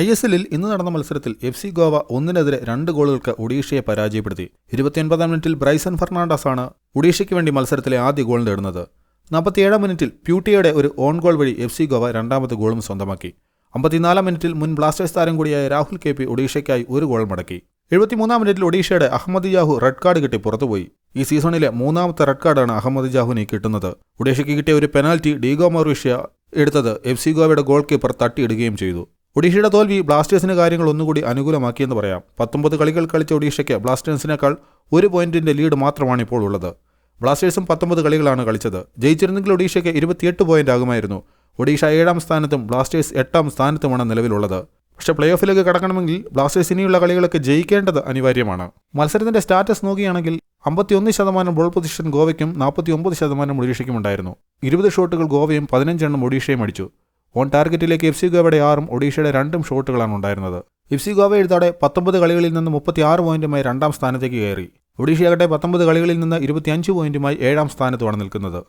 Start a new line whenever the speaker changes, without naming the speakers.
I S എല്ലിൽ ഇന്ന് നടന്ന മത്സരത്തിൽ എഫ് സി ഗോവ ഒന്നിനെതിരെ രണ്ട് ഗോളുകൾക്ക് ഒഡീഷയെ പരാജയപ്പെടുത്തി. ഇരുപത്തിയൊൻപതാം മിനിറ്റിൽ ബ്രൈസൺ ഫെർണാണ്ടസ് ആണ് ഒഡീഷയ്ക്ക് വേണ്ടി മത്സരത്തിലെ ആദ്യ ഗോൾ നേടുന്നത്. നാൽപ്പത്തിയേഴാം മിനിറ്റിൽ പ്യൂട്ടിയുടെ ഒരു ഓൺ ഗോൾ വഴി എഫ് സി ഗോവ രണ്ടാമത്തെ ഗോളും സ്വന്തമാക്കി. അമ്പത്തിനാലാം മിനിറ്റിൽ മുൻ ബ്ലാസ്റ്റേഴ്സ് താരം കൂടിയായ രാഹുൽ കെ പി ഒഡീഷയ്ക്കായി ഒരു ഗോൾ മടക്കി. എഴുപത്തിമൂന്നാം മിനിറ്റിൽ ഒഡീഷയുടെ അഹമ്മദ് യാഹു റെഡ് കാർഡ് കിട്ടി പുറത്തുപോയി. ഈ സീസണിലെ മൂന്നാമത്തെ റെഡ് കാർഡാണ് അഹമ്മദ് ജാഹുവിന് കിട്ടുന്നത്. ഒഡീഷയ്ക്ക് കിട്ടിയ ഒരു പെനാൽറ്റി ഡീഗോ മൊറീഷ്യ എടുത്തത് എഫ് സി ഗോവയുടെ ഗോൾ കീപ്പർ തട്ടിയിടുകയും ചെയ്തു. ഒഡീഷയുടെ തോൽവി ബ്ലാസ്റ്റേഴ്സിന് കാര്യങ്ങൾ ഒന്നുകൂടി അനുകൂലമാക്കിയെന്ന് പറയാം. പത്തൊമ്പത് കളികൾ കളിച്ച ഒഡീഷയ്ക്ക് ബ്ലാസ്റ്റേഴ്സിനേക്കാൾ ഒരു പോയിന്റിന്റെ ലീഡ് മാത്രമാണ് ഇപ്പോൾ ഉള്ളത്. ബ്ലാസ്റ്റേഴ്സും പത്തൊമ്പത് കളികളാണ് കളിച്ചത്. ജയിച്ചിരുന്നെങ്കിൽ ഒഡീഷയ്ക്ക് ഇരുപത്തിയെട്ട് പോയിന്റ് ആകുമായിരുന്നു. ഒഡീഷ ഏഴാം സ്ഥാനത്തും ബ്ലാസ്റ്റേഴ്സ് എട്ടാം സ്ഥാനത്തുമാണ് നിലവിലുള്ളത്. പക്ഷേ പ്ലേ ഓഫിലേക്ക് കടക്കണമെങ്കിൽ ബ്ലാസ്റ്റേഴ്സ് ഇനിയുള്ള കളികളൊക്കെ ജയിക്കേണ്ടത് അനിവാര്യമാണ്. മത്സരത്തിന്റെ സ്റ്റാറ്റസ് നോക്കുകയാണെങ്കിൽ അമ്പത്തിയൊന്ന് ശതമാനം ബോൾ പൊസിഷൻ ഗോവയ്ക്കും നാൽപ്പത്തി ഒമ്പത് ശതമാനം ഒഡീഷയ്ക്കും ഉണ്ടായിരുന്നു. ഇരുപത് ഷോട്ടുകൾ ഗോവയും പതിനഞ്ചെണ്ണം ഒഡീഷയും അടിച്ചു. ഓൺ ടാർഗറ്റിലേക്ക് എഫ് സി ഗോവയുടെ ആറും ഒഡീഷയുടെ രണ്ടും ഷോട്ടുകളാണ് ഉണ്ടായിരുന്നത്. എഫ് സി ഗോവ എഴുതാടെ പത്തൊമ്പത് കളികളിൽ നിന്ന് മുപ്പത്തിയാറ് പോയിന്റുമായി രണ്ടാം സ്ഥാനത്തേക്ക് കയറി. ഒഡീഷയാകട്ടെ പത്തൊമ്പത് കളികളിൽ നിന്ന് ഇരുപത്തിയഞ്ച് പോയിന്റുമായി ഏഴാം സ്ഥാനത്തുമാണ് നിൽക്കുന്നത്.